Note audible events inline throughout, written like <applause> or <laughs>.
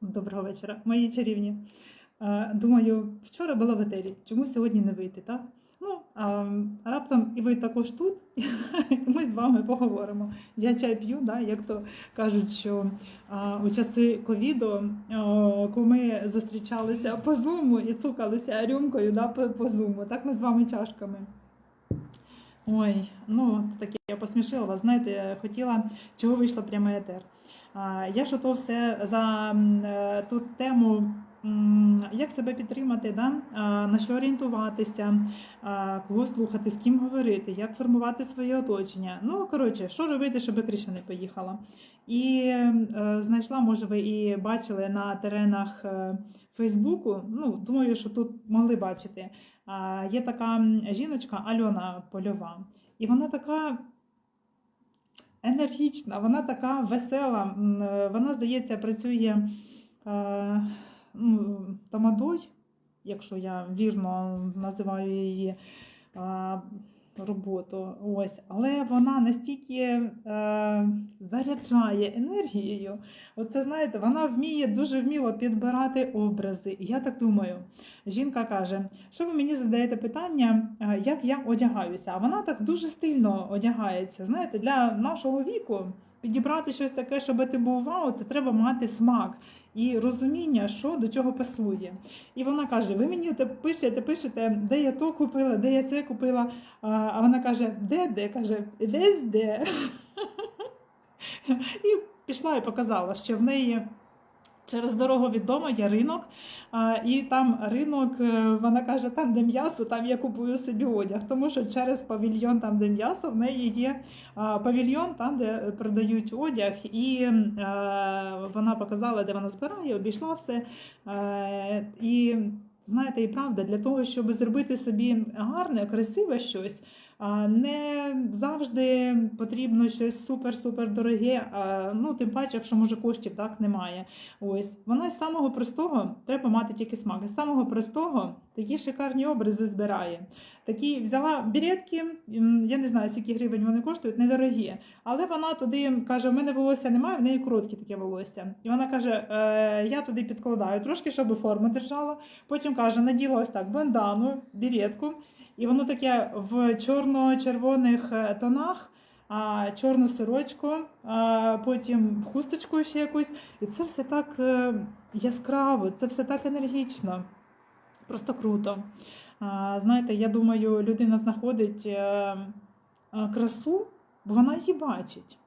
Доброго вечора, мої чарівні. Е, Думаю, вчора була в етері, чому сьогодні не вийти, так? Ну, а раптом і ви також тут, і <laughs> ми з вами поговоримо. Я чай п'ю, да, як то кажуть, що а, у часи ковіду, ми зустрічалися по зуму і цукалися рюмкою да, по, зуму, так ми з вами чашками. Ой, ну таке я посмішила вас. Знаєте, я хотіла, чого вийшло прямий етер. Я ж ото все за е, ту тему, як себе підтримати, да? на що орієнтуватися, кого слухати, з ким говорити, як формувати своє оточення. Ну, коротше, що робити, щоб криша не поїхала. І е, знайшла, може, ви і бачили на теренах е, Фейсбуку. Ну, думаю, що тут могли бачити. Є така жіночка Альона Польова, і вона така енергічна, вона така весела. Е, Вона, здається, працює е, ну, тамадой, якщо я вірно називаю її роботу. Ось. Але вона настільки е, заряджає енергією. Оце знаєте, вона вміє дуже вміло підбирати образи. І я так думаю, жінка каже, що ви мені задаєте питання, е, як я одягаюся? А вона так дуже стильно одягається. Знаєте, для нашого віку підібрати щось таке, щоб ти був вау, це треба мати смак і розуміння, що до чого пасує. І вона каже: Ви мені те пишете, пишете, де я то купила, де я це купила. А вона каже, де де? каже, десь де. <laughs> І пішла і показала, що в неї. Через дорогу від дому є ринок, і там ринок, е, вона каже, там, де м'ясо, там я купую собі одяг. Тому що через павільйон, там, де м'ясо, в неї є павільйон, там, де продають одяг, і е, вона показала, де вона збирає, обійшла все. Е, і знаєте, і правда, для того, щоб зробити собі гарне, красиве щось. Не завжди потрібно щось супер-супер дороге, ну тим паче, якщо може коштів так немає. Ось вона з самого простого треба мати тільки смак. З самого простого такі шикарні образи збирає. Такі взяла біретки, я не знаю, скільки гривень вони коштують, недорогі. Але вона туди каже: у мене волосся немає, в неї коротке таке волосся. І вона каже: е, я туди підкладаю трошки, щоб форму держала. Потім каже, наділа ось так бандану, біретку. І воно таке в чорно-червоних е, тонах, чорну сорочку, потім хусточку ще якусь. І це все так е, яскраво, це все так енергічно. Просто круто. Знаєте, я думаю, людина знаходить е, красу, бо вона її бачить.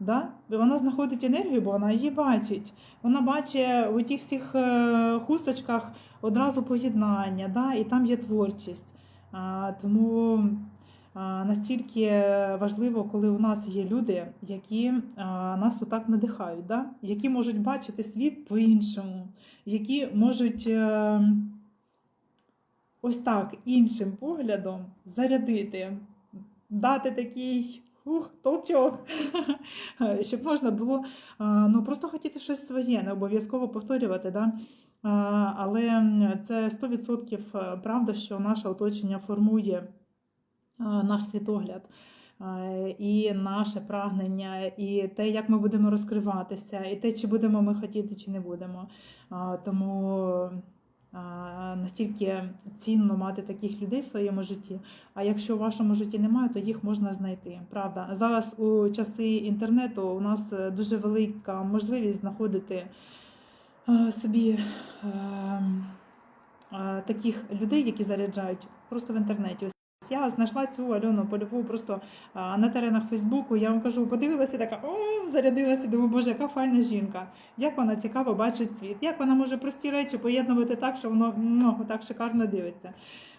Да? Вона знаходить енергію, бо вона її бачить. Вона бачить у тих всіх хусточках одразу поєднання, да? і там є творчість. Тому настільки важливо, коли у нас є люди, які нас отак надихають, да? які можуть бачити світ по-іншому, які можуть е, ось так іншим поглядом зарядити, дати такий ух, толчок, <laughs> щоб можна було ну, просто хотіти щось своє, не обов'язково повторювати. Да? Але це 100% правда, що наше оточення формує наш світогляд. І наше прагнення, і те, як ми будемо розкриватися, і те, чи будемо ми хотіти, чи не будемо. Тому настільки цінно мати таких людей в своєму житті. А якщо в вашому житті немає, то їх можна знайти. Правда, зараз у часи інтернету у нас е, дуже велика можливість знаходити е, собі е, таких людей, які заряджають просто в інтернеті. Я знайшла цю Альону Польову просто на теренах Фейсбуку. Я вам кажу, подивилася, така о, зарядилася. Думаю, боже, яка файна жінка. Як вона цікаво бачить світ, як вона може прості речі поєднувати так, що воно ну, так шикарно дивиться.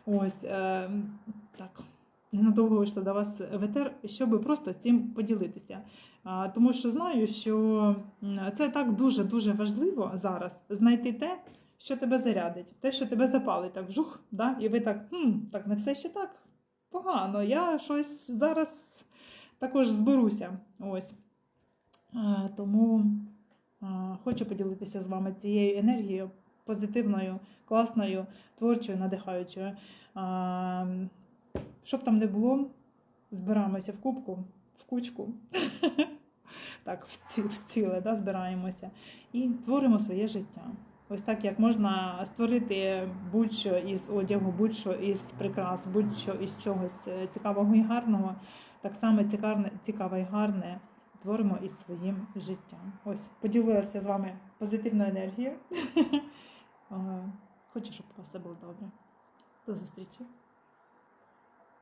Ось е, так. Ненадовго вийшла до вас в етер, щоб просто цим поділитися. Тому що знаю, що це так дуже-дуже важливо зараз знайти те, що тебе зарядить, те, що тебе запалить, так жух, да? і ви так, хм, так не все ще так погано. Я щось зараз також зберуся. Ось. Тому хочу поділитися з вами цією енергією позитивною, класною, творчою, надихаючою. Щоб там не було, збираємося в кубку, в кучку. <laughs> так в ціле да, збираємося і творимо своє життя. Ось так як можна створити будь-що із одягу, будь-що із прикрас, будь-що із чогось е, цікавого і гарного, так само цікаве, і гарне творимо із своїм життям. Ось поділилася з вами позитивною енергією. <laughs> Хочу, щоб у вас все було добре. До зустрічі.